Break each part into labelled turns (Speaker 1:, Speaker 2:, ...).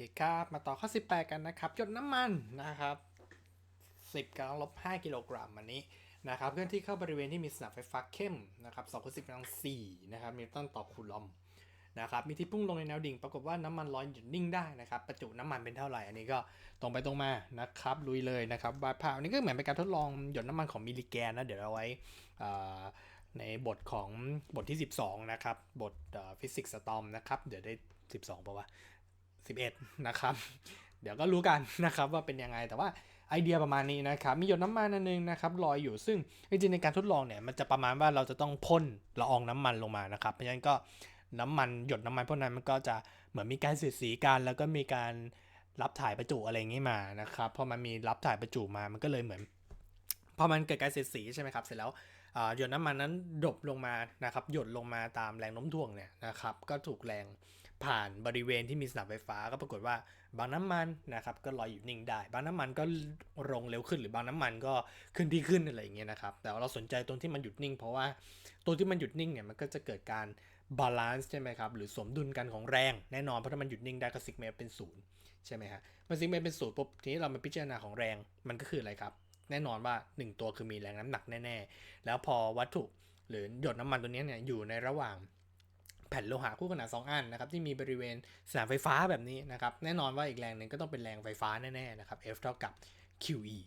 Speaker 1: เคครับ มาต่อข้อ 18 กันนะครับหยดน้ำมันนะครับ 10กำลังลบ 5 กิโลกรัมอันนี้นะครับเคลื่อนที่เข้าบริเวณที่มีสนามไฟฟ้าเข้มนะครับ2คูณ10กำลัง4นะครับนิวตันต่อคูลอมนะครับมีที่พุ่งลงในแนวดิ่ง ปรากฏว่าน้ำมันลอยหยุดนิ่งได้นะครับประจุน้ำมันเป็นเท่าไหร่อันนี้ก็ตรงไปตรงมานะครับลุยเลยนะครับวาดภาพอันนี้ก็เหมือนเป็นการทดลองหยดน้ำมันของมิลลิแกนนะเดี๋ยวเอาไว้ในบทของบทที่ 12 นะครับ บทฟิสิกส์สตอมนะครับ เดี๋ยวได้ 12ป่าวะ 11 นะครับ เดี๋ยวก็รู้กันนะครับว่าเป็นยังไงแต่ว่าไอเดียประมาณนี้นะครับ มีหยดน้ำมันอันนึงนะครับลอยอยู่ซึ่งจริงๆในการทดลองเนี่ยมันจะประมาณว่าเราจะต้องพ่นละอองน้ำมันลงมานะครับ เพราะฉะนั้นก็น้ำมันหยดน้ำมันพวกนั้นมันก็จะเหมือนมีการเสียดสีกันแล้วก็มีการรับถ่ายประจุอะไรอย่างนี้มานะครับพอมันมีรับถ่ายประจุมามันก็เลยเหมือนพอมันเกิดการเสียดสีใช่ไหมครับเสร็จแล้ว หยดน้ำมันนั้นดรอปลงมานะครับหยดลงมาตามแรงโน้มถ่วงเนี่ยนะครับก็ถูกแรงผ่านบริเวณที่มีสนามไฟฟ้าก็ปรากฏว่าบางน้ำมันนะครับก็ลอยอยู่นิ่งได้ บางน้ำมันก็ลงเร็วขึ้นหรือบางน้ำมันก็ขึ้นที่ขึ้นอะไรอย่างเงี้ยนะครับแต่เราสนใจตรงที่มันหยุดนิ่ง เพราะว่าตัวที่มันหยุดนิ่งเนี่ยมันก็จะเกิดการบาลานซ์ใช่ไหมครับหรือสมดุลกันของแรงแน่นอนเพราะถ้ามันหยุดนิ่งได้ก็ซิกเมตเป็นศูนย์ใช่ไหมฮะมื่อซิกเมตเป็นศูนย์ปุ๊บทีนี้เรามาพิจารณาของแรงมันก็คืออะไรครับ แน่นอนว่า 1 ตัวคือมีแรงน้ำหนักแน่ๆ แล้วพอวัตถุหรือหยดน้ำมันตัวนี้เนี่ยอยู่ในระหว่างแผ่นโลหะคู่ขนาน2อันนะครับที่มีบริเวณสนามไฟฟ้าแบบนี้นะครับแน่นอนว่าอีกแรงหนึ่งก็ต้องเป็นแรงไฟฟ้าแน่ๆนะครับ F เท่ากับ QE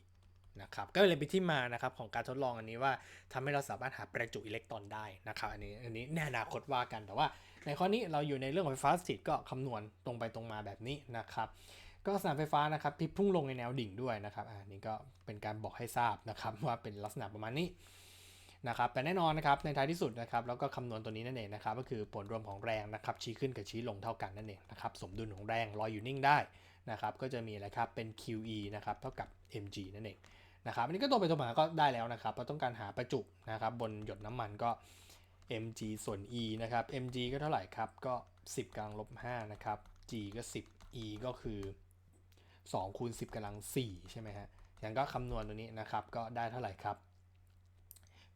Speaker 1: นะครับก็เลยเป็นที่มานะครับของการทดลองอันนี้ว่าทำให้เราสามารถหาประจุอิเล็กตรอนได้นะครับอันนี้อันนี้แน่นาคตว่ากันแต่ว่า ในข้อนี้เราอยู่ในเรื่องของไฟฟ้าสถิตก็คำนวณตรงไปตรงมาแบบนี้นะครับ ก็สนามไฟฟ้านะครับที่พุ่งลงในแนวดิ่งด้วยนะครับอันนี้ก็เป็นการบอกให้ทราบนะครับว่าเป็นลักษณะประมาณนี้นะครับแต่แน่นอนนะครับในท้ายที่สุดนะครับแล้วก็คำนวณตัวนี้นั่นเองนะครับก็คือผลรวมของแรงนะครับชี้ขึ้นกับชี้ลงเท่ากันนั่นเองนะครับสมดุลของแรงลอยอยู่นิ่งได้นะครับก็จะมีอะไรครับเป็น QE นะครับเท่ากับ mg นั่นเองนะครับอันนี้ก็ตรงไปตรงมาก็ได้แล้วนะครับเราต้องการหาประจุนะครับบนหยดน้ำมันก็ mg ส่วน e นะครับ mg ก็เท่าไหร่ครับก็ 10กลังลบ5นะครับ g ก็ 10 e ก็คือ 2คูณ10กำลัง4ใช่ไหมฮะอย่างก็คำนวณตัวนี้นะครับก็ได้เท่าไหร่ครับ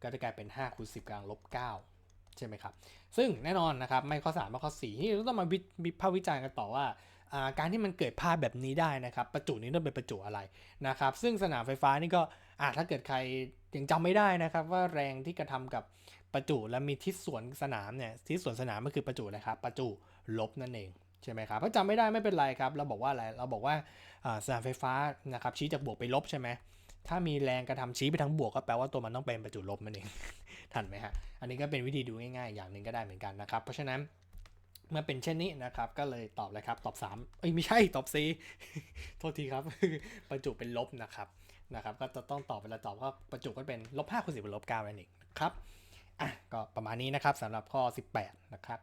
Speaker 1: ก็จะกลายเป็น5คูณ10กำลังลบ9ใช่ไหมครับ ซึ่งแน่นอนนะครับไม่ข้อ3ไม่ข้อ4ที่เราต้องมาวิวิพากษ์วิจารณ์กันต่อว่าการที่มันเกิดภาพแบบนี้ได้นะครับประจุนี้ต้องเป็นประจุอะไรนะครับ ซึ่งสนามไฟฟ้านี่ก็อาถ้าเกิดใครยังจำไม่ได้นะครับว่าแรงที่กระทำกับประจุและมีทิศส่วนสนามเนี่ยทิศส่วนสนามก็คือประจุนะครับประจุลบนั่นเอง ใช่ไหมครับถ้าจำไม่ได้ไม่เป็นไรครับ เราบอกว่าอะไร เราบอกว่าสนามไฟฟ้านะครับชี้จากบวกไปลบใช่ไหมถ้ามีแรงกระทำชี้ไปทางบวกก็แปลว่าตัวมันต้องเป็นประจุลบนั่นเอง ทันไหมฮะ อันนี้ก็เป็นวิธีดูง่ายๆ อย่างหนึ่งก็ได้เหมือนกันนะครับ เพราะฉะนั้นเมื่อเป็นเช่นนี้นะครับ ก็เลยตอบเลยครับ ตอบ 3 เอ้ยไม่ใช่ตอบ C โทษทีครับ ประจุเป็นลบนะครับนะครับ ก็จะต้องตอบเวลาตอบก็ประจุก็เป็นลบ5คูณ10เป็นลบ9นั่นเองครับ อะก็ประมาณนี้นะครับสำหรับข้อ 18 นะครับ